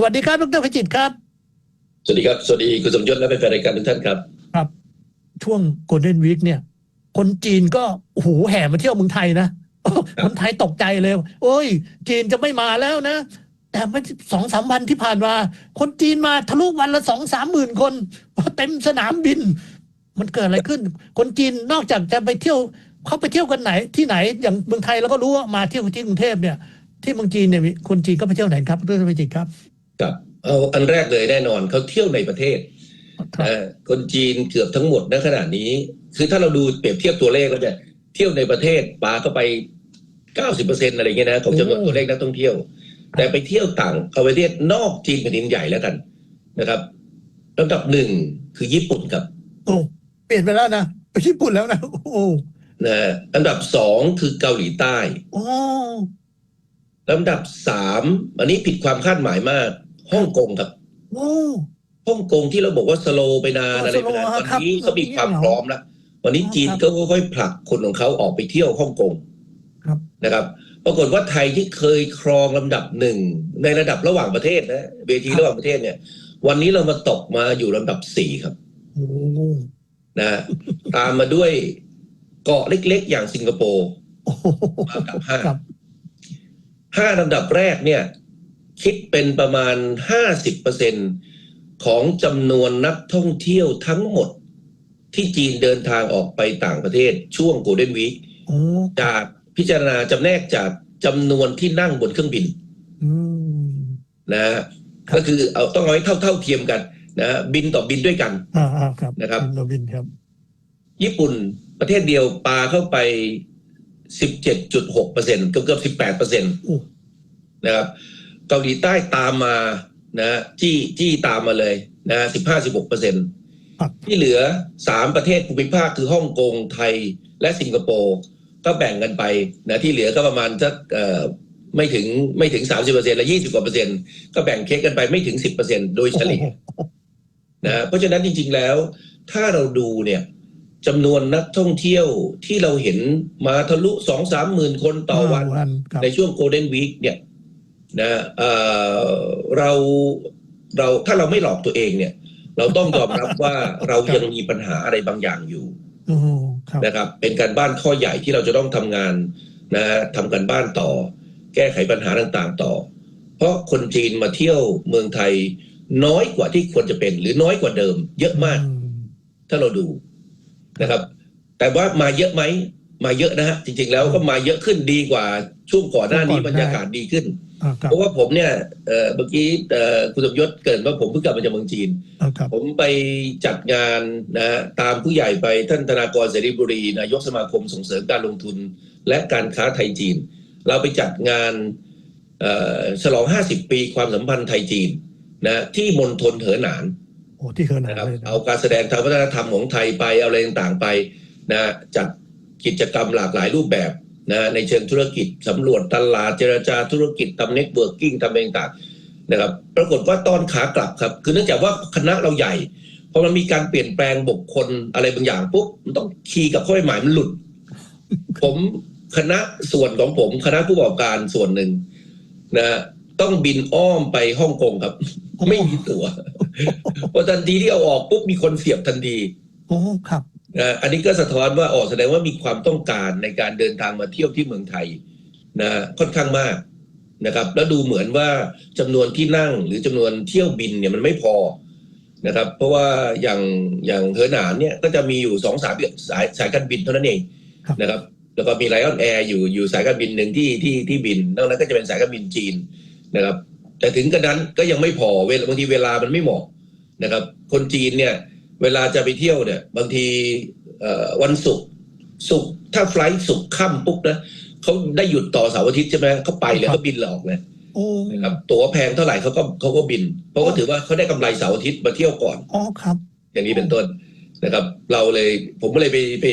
สวัสดีครับดรพิจิตรครับ สวัสดีครับ สวัสดีคุณสมยศและแฟนๆรายการทุกท่านครับ ครับ ช่วงโกลเด้นวีคเนี่ย คนจีนก็โอ้โหแห่มาเที่ยวเมืองไทยนะคนไทยตกใจเลย โอ้ย จีนจะไม่มาแล้วนะ แต่ไม่สองสามวันที่ผ่านมา คนจีนมาทะลุวันละสองสามหมื่นคนเต็มสนามบิน มันเกิดอะไรขึ้น คนจีนนอกจากจะไปเที่ยวเขาไปเที่ยวกันไหนที่ไหนอย่างเมืองไทยเราก็รู้ว่ามาเที่ยวที่กรุงเทพเนี่ย ที่เมืองจีนเนี่ยมีคนจีนก็ไปเที่ยวไหนครับดรพิจิตรครับ ครับเอาอันแรกเลยแน่นอนเขาเที่ยวในประเทศครับนะคนจีนเกือบทั้งหมดณขณะนี้ คือถ้าเราดูเปรียบเทียบตัวเลขแล้วเนี่ยเที่ยวในประเทศปาเข้าไป90%อะไรเงี้ยนะของจำนวนตัวเลขนักท่องเที่ยว แต่ไปเที่ยวต่างเอาประเทศนอกจีนแผ่นดินใหญ่แล้วกันนะครับลำดับหนึ่งคือญี่ปุ่นครับโอ้เปลี่ยนไปแล้วนะไปญี่ปุ่นแล้วนะโอ้นะอันดับสองคือเกาหลีใต้โอ้ลำดับสามอันนี้ผิดความคาดหมายมาก ฮ่องกงครับโอ้ฮ่องกงที่เราบอกว่าสโลว์ไปนานอ๋ออะไรไปนานสโลว์วันครับนี้เขามีความครับพร้อมแล้ววันนี้อ๋อจีนครับก็ค่อยๆผลักคนของเขาออกไปเที่ยวฮ่องกงครับนะครับ ปรากฏว่าไทยที่เคยครองลำดับหนึ่งในระดับระหว่างประเทศนะเวทีระหว่างประเทศเนี่ย วันนี้เรามาตกมาอยู่ลำดับสี่ครับโอ้นะตามมาด้วยเกาะเล็กๆ อย่างสิงคโปร์โอ้มาอันดับห้าครับห้าลำดับแรกเนี่ย คิดเป็นประมาณห้าสิบเปอร์เซ็นของจำนวนนักท่องเที่ยวทั้งหมดที่จีนเดินทางออกไปต่างประเทศช่วงโกลเด้นวีคโอ้จากพิจารณาจำแนกจากจำนวนที่นั่งบนเครื่องบินอืมนะฮะครับก็คือเอาต้องเอาให้เท่าเท่าเทียมกันนะฮะบินต่อบินด้วยกันอ่าอ่าครับนะครับโรบินครับ ญี่ปุ่นประเทศเดียวปาเข้าไปสิบเจ็ดจุดหกเปอร์เซ็นเกือบเกือบสิบแปดเปอร์เซ็นตโอ้นะครับ เกาหลีใต้ตามมานะจี้จี้ตามมาเลยนะสิบห้าสิบหกเปอร์เซ็นครับที่เหลือสามประเทศภูมิภาคคือฮ่องกงไทยและสิงคโปร์ก็แบ่งกันไปนะที่เหลือก็ประมาณสักเอ่อไม่ถึงไม่ถึงสามสิบเปอร์เซ็นต์ละยี่สิบกว่าเปอร์เซ็นต์ก็แบ่งเค้กกันไปไม่ถึงสิบเปอร์เซ็นต์โดยเฉลี่ยนะเพราะฉะนั้นจริง ๆแล้ว ถ้าเราดูเนี่ยจำนวนนักท่องเที่ยวที่เราเห็นมาทะลุสองสามหมื่นคนต่อวันวันครับในช่วงโกลเด้นวีคเนี่ย นะเอ่อเราเราถ้าเราไม่หลอกตัวเองเนี่ย เราต้องยอมรับว่าเรายังมีปัญหาอะไรบางอย่างอยู่โอ้ครับนะครับ เป็นการบ้านข้อใหญ่ที่เราจะต้องทำงานนะทำการบ้านต่อ แก้ไขปัญหาต่างๆต่อ เพราะคนจีนมาเที่ยวเมืองไทยน้อยกว่าที่ควรจะเป็น หรือน้อยกว่าเดิม เยอะมากอืมถ้าเราดูนะครับ แต่ว่ามาเยอะไหม มาเยอะนะฮะจริงๆแล้วก็มาเยอะขึ้นดีกว่าช่วงก่อนหน้านี้บรรยากาศดีขึ้น อ่าครับเพราะว่าผมเนี่ยเอ่อเมื่อกี้เอ่อคุณสมยศเกริดว่าผมเพิ่งกลับมาจากเมืองจีน อ่าครับผมไปจัดงานนะฮะตามผู้ใหญ่ไปท่านธนากรเสรีบุรีนายกสมาคมส่งเสริมการลงทุน และการค้าไทยจีน เราไปจัดงานเอ่อฉลอง 50 ปีความสัมพันธ์ไทยจีนนะที่มณฑลเหอหนาน โอ้ที่เคินหานะครับเลยนะ เอาการแสดงทางวัฒนธรรมของไทยไปเอาอะไรต่างๆไปนะจัด กิจกรรมหลากหลายรูปแบบนะในเชิงธุรกิจสำรวจตลาดเจรจาธุรกิจทำเน็ตเวิร์กิ่งทำอะไรต่างๆนะครับ ปรากฏว่าตอนขากลับครับ คือเนื่องจากว่าคณะเราใหญ่พอมันมีการเปลี่ยนแปลงบุคคลอะไรบางอย่างปุ๊บมันต้องคีย์กับข้อหมายมันหลุด ผมคณะส่วนของผมคณะผู้ประกอบการส่วนหนึ่งนะต้องบินอ้อมไปฮ่องกงครับ ไม่มีตั๋วพอทันทีที่เอาออกปุ๊บมีคนเสียบทันทีโอ้ครับนะ อันนี้ก็สะท้อนว่าออกแสดงว่ามีความต้องการในการเดินทางมาเที่ยวที่เมืองไทยนะค่อนข้างมากนะครับ แล้วดูเหมือนว่าจำนวนที่นั่งหรือจำนวนเที่ยวบินเนี่ยมันไม่พอนะครับ เพราะว่าอย่างอย่างเฮอหนานเนี่ยก็จะมีอยู่สองสายสายสายการบินเท่านั้นเองครับนะครับ แล้วก็มีไลออนแอร์อยู่อยู่สายการบินหนึ่งที่ที่ที่บินนอกนั้นก็จะเป็นสายการบินจีนนะครับ แต่ถึงกระนั้นก็ยังไม่พอเวลาบางทีเวลามันไม่เหมาะนะครับ คนจีนเนี่ย เวลาจะไปเที่ยวเนี่ย บางทีเอ่อวันศุกร์ศุกร์ถ้าไฟลท์ศุกร์ค่ำปุ๊บนะเขาได้หยุดต่อเสาร์อาทิตย์ใช่ไหมเขาไปเลยครับเขาบินหลอกเลยโอ้นะครับตั๋วแพงเท่าไหร่เขาก็เขาก็บิน เพราะว่าถือว่าเขาได้กำไรเสาร์อาทิตย์มาเที่ยวก่อนอ๋อครับ อย่างนี้เป็นต้นนะครับ เราเลยผมก็เลยไปไป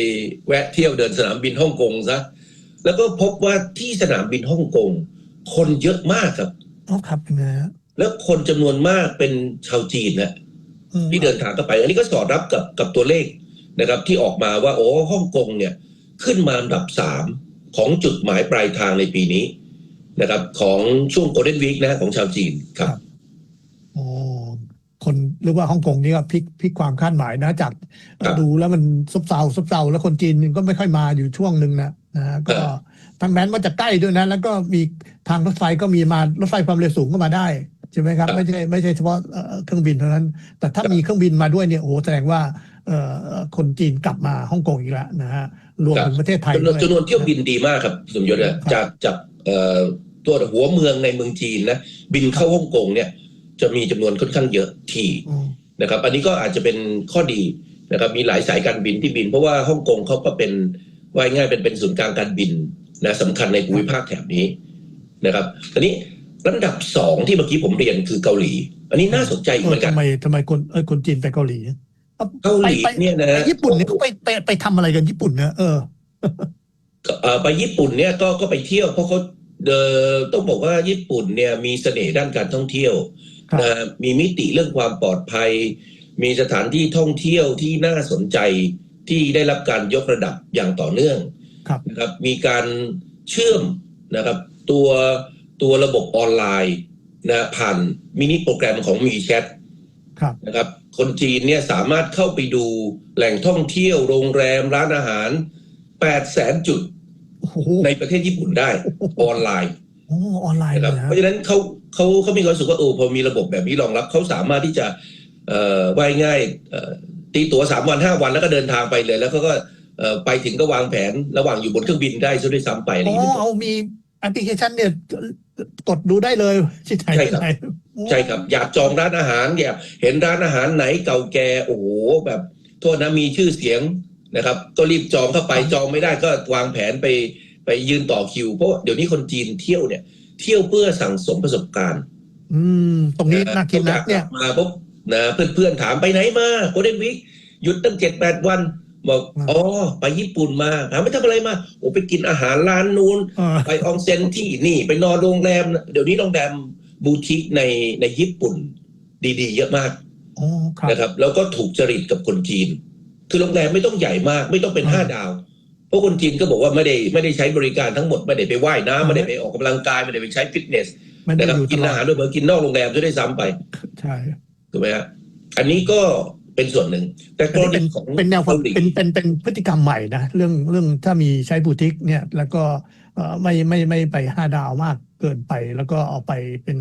แวะเที่ยวเดินสนามบินฮ่องกงซะแล้วก็พบว่าที่สนามบินฮ่องกงคนเยอะมากครับอ๋อครับยังไงฮะแล้วคนจำนวนมากเป็นชาวจีนนะอืม ที่เดินทางเข้าไป อันนี้ก็สอดรับกับกับตัวเลขนะครับ ที่ออกมาว่าโอ้ฮ่องกงเนี่ยขึ้นมาอันดับสามของจุดหมายปลายทางในปีนี้นะครับ ของช่วงโกลเด้นวีคนะฮะของชาวจีนครับคนหรือว่าฮ่องกงนี่ก็พลิกพลิกความคาดหมายนะจากครับดูแล้วมันซบเซาซบเซาแล้วคนจีนก็ไม่ค่อยมาอยู่ช่วงหนึ่งนะนะฮะก็ครับทั้งแม้นว่าจะใกล้ด้วยนะ แล้วก็มีทางรถไฟก็มีมารถไฟความเร็วสูงก็มาได้ ใช่ไหมครับไม่ใช่ไม่ใช่เฉพาะเอ่อเครื่องบินเท่านั้น แต่ถ้ามีเครื่องบินมาด้วยเนี่ยโอ้โหแสดงว่าเอ่อคนจีนกลับมาฮ่องกงอีกแล้วนะฮะรวมถึงประเทศไทยจำนด้วนวยจำนวนเที่ยวบินดีมากครับสมยศเนี่ยจากจากเอ่อตัวหัวเมืองในเมืองจีนนะบินเข้าฮ่องกงเนี่ย จะมีจำนวนค่อนข้างเยอะทีอืมนะครับ อันนี้ก็อาจจะเป็นข้อดีนะครับ มีหลายสายการบินที่บิน เพราะว่าฮ่องกงเขาก็เป็นว่ายง่ายเป็นเป็นศูนย์กลางการบินนะสำคัญในภูมิภาคแถบนี้นะครับทีนี้ ลำดับสองที่เมื่อกี้ผมเรียนคือเกาหลี อันนี้น่าสนใจอีกเอเหอมือนกันทำไมทำไมคนเออคนจีนไปเกาหลีเอาเกาหลีไปไปเนี่ยนะไปญี่ปุ่นเนี่ยเขาไปไปไปทำอะไรกันญี่ปุ่นเนี่ยเออเอ่อไปญี่ปุ่นเนี่ยก็ก็ไปเที่ยวเพราะเขาเอ่อต้องบอกว่าญี่ปุ่นเนี่ยมีเสน่ห์ด้านการท่องเที่ยวครับนะมีมิติเรื่องความปลอดภัย มีสถานที่ท่องเที่ยวที่น่าสนใจที่ได้รับการยกระดับอย่างต่อเนื่องครับนะครับ มีการเชื่อมนะครับ ตัว ตัวระบบออนไลน์นะผ่านมินิโปรแกรมของมีแชทครับนะครับ คนจีนเนี่ยสามารถเข้าไปดูแหล่งท่องเที่ยวโรงแรมร้านอาหาร8แสนจุดโอ้โหในประเทศญี่ปุ่นได้ออนไลน์โอ้ออนไลน์นะคเลรับยนะเพราะฉะนั้นเขาเขาเขามีความรู้สึกว่าโอ้พอมีระบบแบบนี้รองรับเขาสามารถที่จะเอ่อว่ายง่ายเอ่อตีตั๋วสามวันห้าวันแล้วก็เดินทางไปเลย แล้วเขาก็เอ่อไปถึงก็วางแผนระหว่างอยู่บนเครื่องบินได้ซะด้วยซ้ำไปอะไรออ๋ย่างอนี้เอามีแอปพลิเคชันเนี่ย กดดูได้เลยที่ไหนใช่ครับที่ไหนโอ้ใช่ครับอยากจองร้านอาหารอยากเห็นร้านอาหารไหนเก่าแก่โอ้โหแบบโทษนะมีชื่อเสียงนะครับ ก็รีบจองเข้าไปจองไม่ได้ก็วางแผนไปไปยืนต่อคิว เพราะเดี๋ยวนี้คนจีนเที่ยวเนี่ย เที่ยวเพื่อสั่งสมประสบการณ์อืม ตรงนี้น่าคิดนะเนี่ย มาปุ๊บนะเพื่อนๆถามไปไหนมาโกลเด้นวิกหยุดตั้งเจ็ดแปดวัน บอกอืมอ๋อไปญี่ปุ่นมาถามไม่ทำอะไรมาโอ้ไปกินอาหารร้านนู้นเออไปอองเซ็นที่นี่ ไปนอนโรงแรม เดี๋ยวนี้โรงแรมบูติกในในญี่ปุ่น ดีๆ เยอะมากโอ้ครับนะครับ แล้วก็ถูกจริตกับคนจีน คือโรงแรมไม่ต้องใหญ่มาก ไม่ต้องเป็นอืมห้าดาวเพราะคนจีนก็บอกว่าไม่ได้ไม่ได้ใช้บริการทั้งหมดไม่ได้ไปว่ายน้ำอืมไม่ได้ไปออกกำลังกายไม่ได้ไปใช้ฟิตเนสไม่ได้นะครับอยู่ตกินลออาดหารด้วยเหมือนกินนอกโรงแรมจะได้ซ้ำไป ใช่ถูกไหมฮะอันนี้ก็ เป็นส่วนหนึ่ง แต่กอันรนี้เป็ณีนของเป็นแนวความกาหลีเป็นเป็นเป็นพฤติกรรมใหม่นะเรื่องเรื่องถ้ามีใช้บูติกเนี่ย แล้วก็เอ่อไม่ไม่ไม่ไปห้าดาวมากเกินไป แล้วก็เอาไปเป็น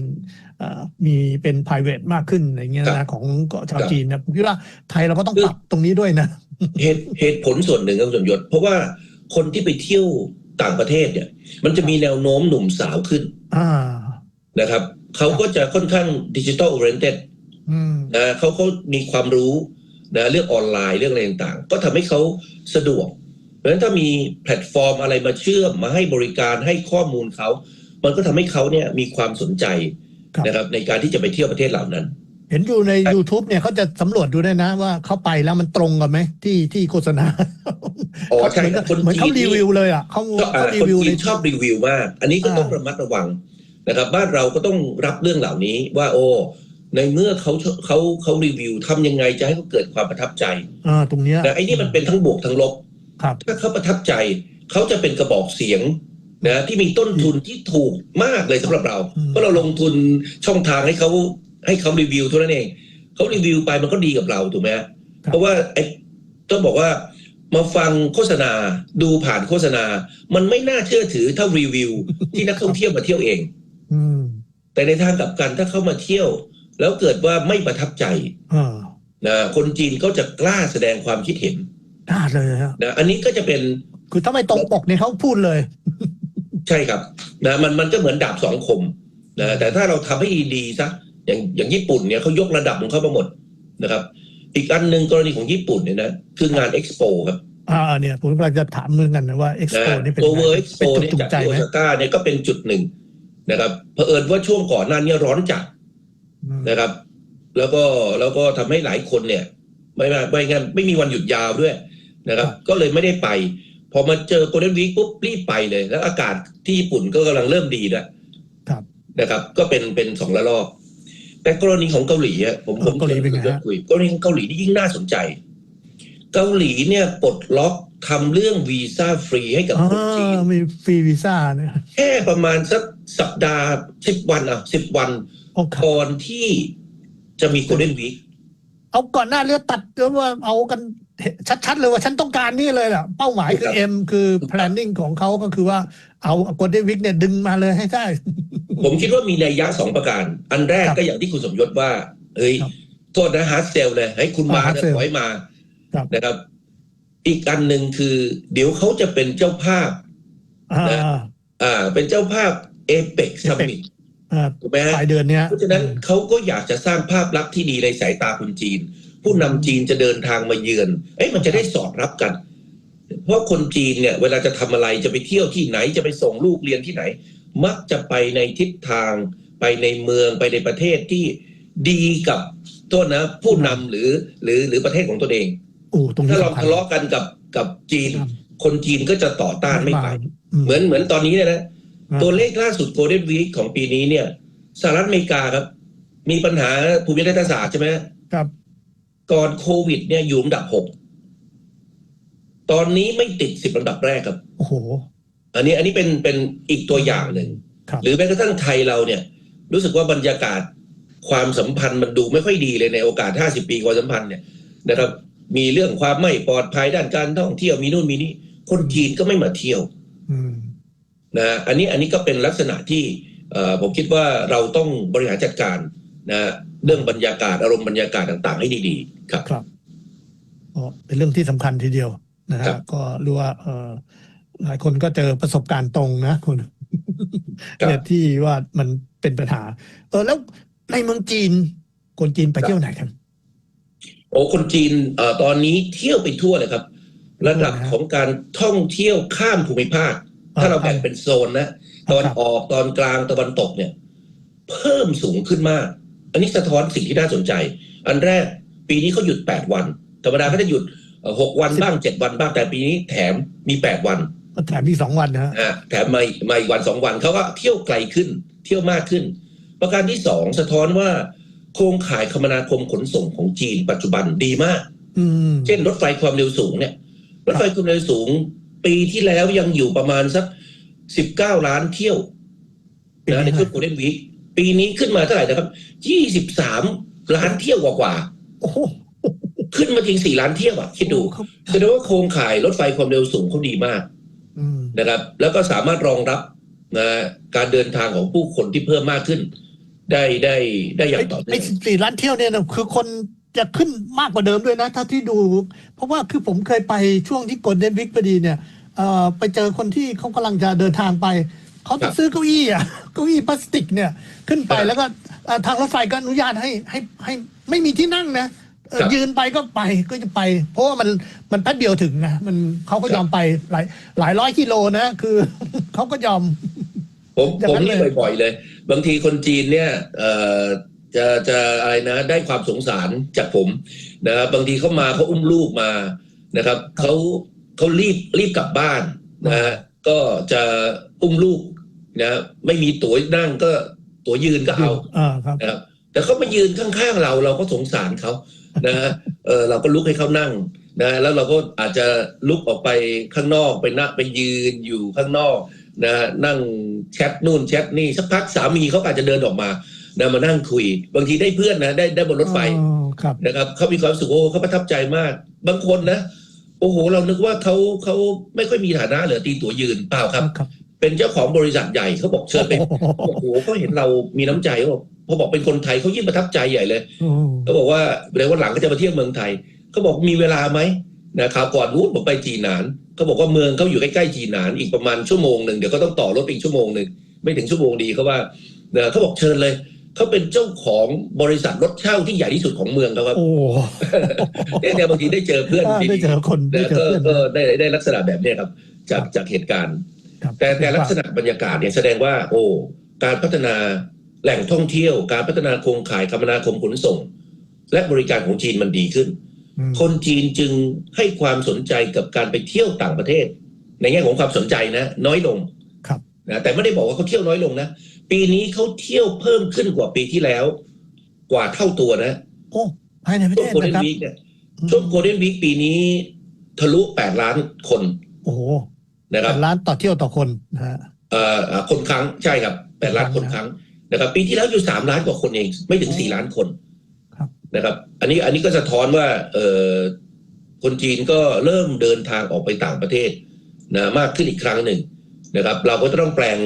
เอ่อมีเป็น private มากขึ้นอะไรเงี้ยนะของชาวจีนนะผมคิดว่าไทยเราก็ต้องปรับตรงนี้ด้วยนะเหตุเหตุผลส่วนหนึ่งครับคุณสมยศเพราะว่าคนที่ไปเที่ยวต่างประเทศเนี่ย มันจะมีแนวโน้มหนุ่มสาวขึ้นอ่านะครับเขาก็จะค่อนข้างดิจิ t a ล o อ i e n t e d อืม นะเขาเขามีความรู้นะเรื่องออนไลน์เรื่องอะไรต่างๆ ก็ทำให้เขาสะดวก เพราะฉะนั้นถ้ามีแพลตฟอร์มอะไรมาเชื่อมมาให้บริการให้ข้อมูลเขา มันก็ทำให้เขาเนี่ยมีความสนใจครับนะครับในการที่จะไปเที่ยวประเทศเหล่านั้น เห็นอยู่ใน YouTube เนี่ยเขาจะสำรวจดูได้วยนะว่าเขาไปแล้วมันตรงกันไหมที่ที่โฆษณาอ๋อใช่เหมือนครักับบคนเหมือนเขาจีนรีนี่วิวเลยอะเขาก็อ่าเขารีคนวิวจีในนชอบรีวิวมาก อันนี้ก็ต้องอ่าระมัดระวังนะครับบ้านเราก็ต้องรับเรื่องเหล่านี้ว่าโอ้ ในเมื่อเขาเขาเขารีวิวทำยังไงจะให้เขาเกิดความประทับใจอ่าตรงเนี้ยนะไอ้นี่มันเป็นทั้งบวกทั้งลบครับถ้าเขาประทับใจเขาจะเป็นกระบอกเสียงนะที่มีต้นทุนที่ถูกมากเลยสำหรับเราอืมเพราะเราลงทุนช่องทางให้เขาให้เขารีวิวเท่านั้นเองเขารีวิวไปมันก็ดีกับเราถูกไหมฮะเพราะว่าไอ้ต้องบอกว่ามาฟังโฆษณาดูผ่านโฆษณา มันไม่น่าเชื่อถือเท่ารีวิวที่นักท่องเที่ยวมาเที่ยวเองอืมแต่ในทางกลับกันถ้าเขามาเที่ยว แล้วเกิดว่าไม่ประทับใจอ่านะคนจีนเขาจะกล้าแสดงความคิดเห็นได้เลยฮะนะอันนี้ก็จะเป็นคือถ้าไม่ตรงปกเนี่ยเขาพูดเลย ใช่ครับนะมันมันก็เหมือนดาบสองคมนะแต่ถ้าเราทำให้ดีๆซะอย่างอย่างญี่ปุ่นเนี่ยเขายกระดับของเขามาหมดนะครับ อีกอันหนึ่งกรณีของญี่ปุ่นเนี่ยนะคืองานเอ็กซ์โปครับอ่าเนี่ยผมกำลังจะถามเหมือนกันนะว่าเอ็กซ์นะโปนี่เป็นตัวไงเวอร์เอ็กซ์โปเป็นจุดเนี่ยจูงจากใจที่โอไหมซาก้าเนี่ยก็เป็นจุดหนึ่งนะครับเผอิญว่าช่วงก่อนหน้านี้ร้อนจัดอืม นะครับ แล้วก็แล้วก็ทำให้หลายคนเนี่ย ไม่ไม่ไม่งั้นไม่มีวันหยุดยาวด้วยนะครับ ก็เลยไม่ได้ไป พอมาเจอโกลเด้นวีคปุ๊บรีบไปเลย แล้วอากาศที่ญี่ปุ่นก็กำลังเริ่มดีแล้วครับนะครับ ก็เป็นเป็นสองระลอก แต่กรณีของเกาหลีอะผมผมเกาหลีเป็นไงฮะคุยกรณีของเกาหลีนี่ยิ่งน่าสนใจ เกาหลีเนี่ยปลดล็อกทำเรื่องวีซ่าฟรีให้กับอ่าคนจีนมีฟรีวีซ่าเนี่ยแค่ประมาณสักสัปดาห์สิบวันอะสิบวันโอ้ครับ ก่อนที่จะมีโกลเด้นวีคเอาก่อนหน้าเรือตัดเรือว่าเอากันชัดๆเลยว่าฉันต้องการนี่เลยแหละเป้าหมายคือครับเอ็มคือ planning ของเขาก็คือว่าเอากดเดวิกเนี่ยดึงมาเลยให้ได้ ผมคิดว่ามีนัยยะสองประการ อันแรกครับก็อย่างที่คุณสมยศว่า เฮ้ยครับโทษนะฮาร์ดเซลเลยให้คุณมาอ่า hard นะ sell ขอให้มาครับนะครับ อีกอันหนึ่งคือ เดี๋ยวเขาจะเป็นเจ้าภาพอ่านะอ่า เป็นเจ้าภาพเอเปกซัมมิตอ่า ถูกไหมฮะปลายเดือนเนี้ยเพราะฉะนั้นเขาก็อยากจะสร้างภาพลักษณ์ที่ดีในสายตาคนจีน ผู้นำจีนจะเดินทางมาเยือน เอ้ยมันจะได้สอดรับกัน เพราะคนจีนเนี่ยเวลาจะทำอะไรจะไปเที่ยวที่ไหนจะไปส่งลูกเรียนที่ไหน มักจะไปในทิศทาง ไปในเมืองไปในประเทศที่ดีกับโทษนะ ผู้นำหรือหรือหรือประเทศของตัวเองโอ้ตรงนี้ถ้าเราสำคัญทะเลาะกันกับกับจีนครับคนจีนก็จะต่อต้านไม่ไปเหมือนเหมือนตอนนี้เนี่ยนะอ่า ตัวเลขล่าสุดโกลเด้นวีคของปีนี้เนี่ยสหรัฐอเมริกาครับ มีปัญหาภูมิรัฐศาสตร์ใช่ไหมครับก่อนโควิด เนี่ยอยู่อันดับหกตอนนี้ไม่ติดสิบอันดับแรกครับโอ้โหอันนี้อันนี้เป็นเป็นอีกตัวอย่างหนึ่งครับหรือแม้กระทั่งไทยเราเนี่ย รู้สึกว่าบรรยากาศความสัมพันธ์มันดูไม่ค่อยดีเลยในโอกาส 50 ปีความสัมพันธ์เนี่ยนะครับ มีเรื่องความไม่ปลอดภัยด้านการท่องเที่ยวมีนู่นมีนี่คนจีนก็ไม่มาเที่ยวอืม นะฮะอันนี้อันนี้ก็เป็นลักษณะที่เอ่อผมคิดว่าเราต้องบริหารจัดการนะฮะเรื่องบรรยากาศอารมณ์บรรยากาศต่างๆ ให้ดีๆครับครับก็เป็นเรื่องที่สำคัญทีเดียวนะครัฮะบก็รู้ว่าเออหลายคนก็เจอประสบการณ์ตรงนะคุณเนี่ยที่ว่ามันเป็นปัญหา เออแล้วในเมืองจีน คนจีนไปเที่ยวไหนกันโอ้คนจีนเอ่อตอนนี้เที่ยวไปทั่วเลยครับ ระดับทั่วนะของการท่องเที่ยวข้ามภูมิภาคอ่า ถ้าเราแบ่งเป็นโซนนะตอนครับออกตอนกลางตะวันตกเนี่ย เพิ่มสูงขึ้นมาก อันนี้สะท้อนสิ่งที่น่าสนใจ อันแรกปีนี้เขาหยุด8วันธรรมดาเขาจะหยุดเอ่อหกวันบ้าง7วันบ้างแต่ปีนี้แถมมี8วันก็แถมมีสองวันนะฮะอะแถมมาอีกมาอีกวันสองวันเขาก็เที่ยวไกลขึ้น เที่ยวมากขึ้น ประการที่สองสะท้อนว่า โครงข่ายคมนาคมขนส่งของจีนปัจจุบันดีมากอืมเช่นรถไฟความเร็วสูงเนี่ย รถไฟความเร็วสูง ปีที่แล้วยังอยู่ประมาณสักสิบเก้าล้านเที่ยวปีนี้นะในช่วงโกลเด้นวีคปีนี้ขึ้นมาเท่าไหร่นะครับยี่สิบสามล้านเที่ยวกว่าโอ้โหๆขึ้นมาถึงสี่ล้านเที่ยวอะคิดดูครับแสดงว่าโครงข่ายรถไฟความเร็วสูงเขาดีมากอืมนะครับ แล้วก็สามารถรองรับนะการเดินทางของผู้คนที่เพิ่มมากขึ้น ได้ได้ได้อย่างต่อไอ้เนื่องสี่ล้านเที่ยวเนี่ยนะคือคนจะขึ้นมากกว่าเดิมด้วยนะ ถ้าที่ดู เพราะว่าคือผมเคยไปช่วงที่กดเดนวิกพอดีเนี่ย เอ่อไปเจอคนที่เขากำลังจะเดินทางไป เขาต้องซื้อเก้าอี้อะ เก้าอี้พลาสติกเนี่ยขึ้นไปแล้วก็เอ่อทางรถไฟก็อนุญาตให้ให้ให้ไม่มีที่นั่งนะเอ่อยืนไปก็ไปก็จะไป เพราะว่ามันมันแป๊บเดียวถึงนะมันเขาก็ยอมไปหลายหลายร้อยกิโลนะคือ เขาก็ยอม ผมอย่างผมนั้นนี่เลย บ่อยๆเลย บางทีคนจีนเนี่ยเอ่อจะจะอะไรนะได้ความสงสารจากผมนะครับบางทีเขามาเขาอุ้มลูกมานะครับเขา เขารีบรีบกลับบ้านนะฮะก็จะอุ้มลูกนะไม่มีตั๋วนั่งก็ตั๋วยืนก็เอาอ่าครับนะครับแต่เขามายืนข้างๆเราเราก็สงสารเขานะฮะเออเราก็ลุกให้เขานั่งนะแล้วเราก็อาจจะลุกออกไปข้างนอกไปนั่งไปยืนอยู่ข้างนอกนะนั่งแชทนู่นแชทนี่สักพักสามีเขาอาจจะเดินออกมานะมานั่งคุย บางทีได้เพื่อนนะได้ได้บนรถไฟอ๋อครับนะครับเขามีความรู้สึกโอ้เขาประทับใจมาก บางคนนะ โอ้โห เรานึกว่าเขาเขาไม่ค่อยมีฐานะเหลือตีตั๋วยืนเปล่าครับ ครับ เป็นเจ้าของบริษัทใหญ่เขาบอกเชิญไปโอ้โหเขาเห็นเรามีน้ำใจเขาบอกพอบอกเป็นคนไทยเขายิ่งประทับใจใหญ่เลยโอ้เขาบอกว่าในวันหลังก็จะมาเที่ยวเมืองไทยเขาบอกมีเวลาไหมนะคราวก่อนนู้นผมไปจีนหนานเขาบอกว่าเมืองเขาอยู่ใกล้ๆจีนหนานอีกประมาณชั่วโมงหนึ่งเดี๋ยวเขาต้องต่อรถไปอีกชั่วโมงหนึ่งไม่ถึงชั่วโมงดีเขาว่าเนยเขาบอกเชิญเลย เขาเป็นเจ้าของบริษัทรถเช่าที่ใหญ่ที่สุดของเมืองเขาครับโอ้เนี่ยเนี่ยบางทีได้เจอเพื่อนอ่าดีได้เจอคนได้นะเจอก็เพื่อนก็ได้ได้ลักษณะแบบเนี้ยครับ จากจากเหตุการณ์ครับแต่แต่ลักษณะบรรยากาศเนี่ยแสดงว่า โอ้การพัฒนาแหล่งท่องเที่ยว การพัฒนาโครงข่ายคมนาคมขนส่ง และบริการของจีนมันดีขึ้นอืมคนจีนจึงให้ความสนใจกับการไปเที่ยวต่างประเทศ ในแง่ของความสนใจนะ น้อยลงครับนะแต่ไม่ได้บอกว่าเขาเที่ยวน้อยลงนะ ปีนี้เขาเที่ยวเพิ่มขึ้นกว่าปีที่แล้ว กว่าเท่าตัวนะโอ้ภายในประช่เทวงศโกลเด้นะนครับวีคเนี่ยช่วงโกลเด้นวีคปีนี้ ทะลุแปดล้านคน โอ้โหนะครับเป็นล้านต่อเที่ยวต่อคนนะฮะเอ่อเอ่อคนครั้งใช่ครับแปดล้านคนครั้งนะครับ ปีที่แล้วอยู่สามล้านกว่าคนเอง ไม่ถึงสี่ล้านคนนะครับ อันนี้อันนี้ก็สะท้อนว่า เออคนจีนก็เริ่มเดินทางออกไปต่างประเทศนะมากขึ้นอีกครั้งหนึ่งนะครับ เราก็จะต้องแปลง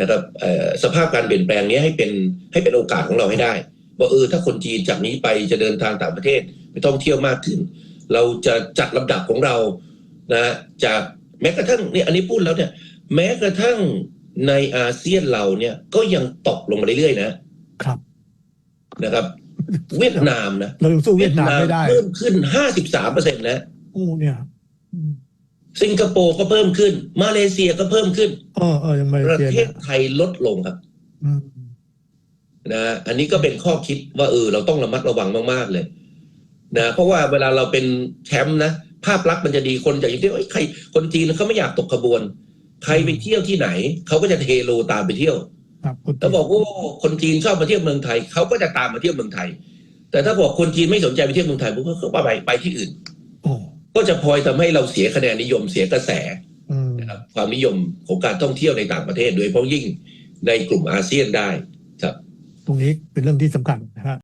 นะครับเอ่อสภาพการเปลี่ยนแปลงนี้ให้เป็นให้เป็นโอกาสของเราให้ได้ว่าเออถ้าคนจีนจากนี้ไปจะเดินทางต่างประเทศไปท่องเที่ยวมากขึ้น เราจะจัดลำดับของเรานะจากแม้กระทั่งเนี่ยอันนี้พูดแล้วเนี่ย แม้กระทั่งในอาเซียนเราเนี่ยก็ยังตกลงมาเรื่อยๆนะครับนะครับ เวียดนามนะเรายังสู้เวียดนามไม่ได้เพิ่มขึ้น53เปอร์เซ็นต์นะโอ้เนี่ยอืม สิงคโปร์ก็เพิ่มขึ้น มาเลเซียก็เพิ่มขึ้นเออเออยังไม่ประเทียนเทศไทยลดลงครับอืมนะอันนี้ก็เป็นข้อคิดว่าเออเราต้องระมัดระวังมาก ๆ เลยนะเพราะว่าเวลาเราเป็นแชมป์นะภาพลักษณ์มันจะดีคนอยากจะเที่ยวเอ้ยใครคนจีนเขาไม่อยากตกขบวน ใครไปเที่ยวที่ไหนเขาก็จะเทโลตามไปเที่ยวครับคุณแล้วบอกว่าคนจีนชอบมาเที่ยวเมืองไทยเขาก็จะตามมาเที่ยวเมืองไทย แต่ถ้าบอกคนจีนไม่สนใจไปเที่ยวเมืองไทยพวกเขาก็ไปไปที่อื่นโอ้ ก็จะพลอยทำให้เราเสียคะแนนนิยมเสียกระแสอืมนะครับความนิยมของการท่องเที่ยวในต่างประเทศโดยเฉพาะยิ่งในกลุ่มอาเซียนได้ครับ ตรงนี้เป็นเรื่องที่สำคัญนะฮะ